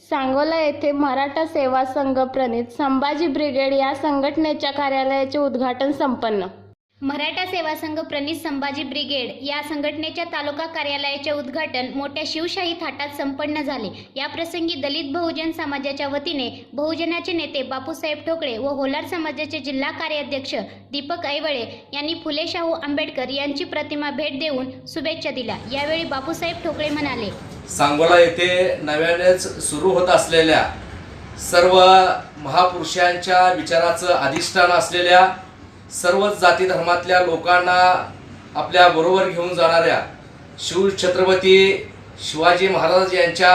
सांगोला येथे मराठा सेवा संघ प्रणित संभाजी ब्रिगेड या संघटनेच्या कार्यालयाचे उद्घाटन संपन्न. मराठा सेवा संघ प्रणित संभाजी ब्रिगेड या संघटनेच्या तालुका कार्यालयाचे उद्घाटन मोठ्या शिवशाही थाटात संपन्न झाले. या प्रसंगी दलित बहुजन समाजाच्या वतीने बहुजनाचे नेते बापूसाहेब ठोकळे व होलार समाजाचे जिल्हा कार्याध्यक्ष दीपक ऐवळे यांनी फुले शाहू आंबेडकर यांची प्रतिमा भेट देऊन शुभेच्छा दिल्या. यावेळी बापूसाहेब ठोकळे म्हणाले सांगोला येथे नव्यानेच सुरू होत असलेल्या सर्व महापुरुषांच्या विचाराचं अधिष्ठान असलेल्या सर्वच जाती धर्मातल्या लोकांना आपल्या बरोबर घेऊन जाणाऱ्या शिवछत्रपती शिवाजी महाराज यांच्या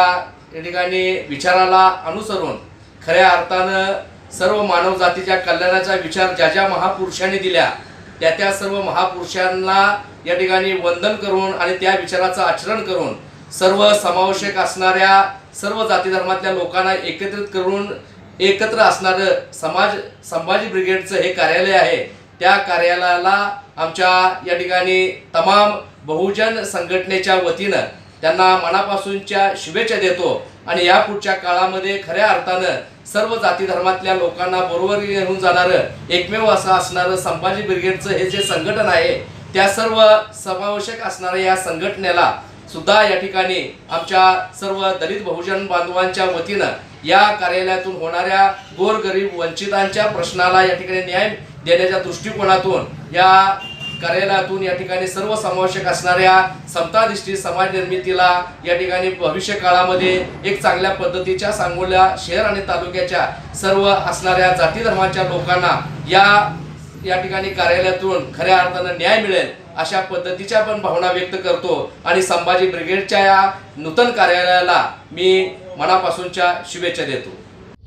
या ठिकाणी विचाराला अनुसरून खऱ्या अर्थानं सर्व मानव जातीच्या कल्याणाचा विचार ज्या ज्या महापुरुषांनी दिल्या त्या त्या सर्व महापुरुषांना या ठिकाणी वंदन करून आणि त्या विचाराचं आचरण करून सर्व समावेशक असणाऱ्या सर्व जाती धर्मातल्या लोकांना एकत्रित करून एकत्र असणारं समाज संभाजी ब्रिगेडचं हे कार्यालय आहे. त्या कार्यालयाला आमच्या या ठिकाणी तमाम बहुजन संघटनेच्या वतीनं त्यांना मनापासूनच्या शुभेच्छा देतो आणि या पुढच्या काळामध्ये खऱ्या अर्थानं सर्व जाती धर्मातल्या लोकांना बरोबर घेऊन जाणारं एकमेव असं असणारं संभाजी ब्रिगेडचं हे जे संघटन आहे त्या सर्व समावेशक असणाऱ्या या संघटनेला सुद्धा या ठिकाणी आमच्या सर्व दलित बहुजन बांधवांच्या वतीनं या कार्यालयातून होणाऱ्या गोरगरीब वंचितांच्या प्रश्नाला या ठिकाणी न्याय देण्याच्या दृष्टिकोनातून या कार्यालयातून या ठिकाणी सर्व समावेशक असणाऱ्या समताधिष्ठित समाज निर्मितीला या ठिकाणी भविष्य काळामध्ये एक चांगल्या पद्धतीच्या सांगोल्या शहर आणि तालुक्याच्या सर्व असणाऱ्या जाती धर्माच्या लोकांना या या ठिकाणी कार्यालयातून खऱ्या अर्थानं न्याय मिळेल. अशा पद्धतीच्या पण भावना व्यक्त करतो. आणि संभाजी ब्रिगेडच्या या नूतन कार्यालयाला मी मनापासूनच्या शुभेच्छा देतो.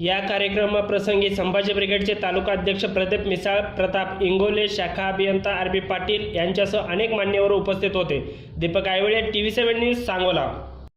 या कार्यक्रमाप्रसंगी संभाजी ब्रिगेडचे तालुका अध्यक्ष प्रदीप मिसाळ प्रताप इंगोले शाखा अभियंता आर बी पाटील यांच्यासह अनेक मान्यवर उपस्थित होते. Deepak Aiwale T V seven news Sangola.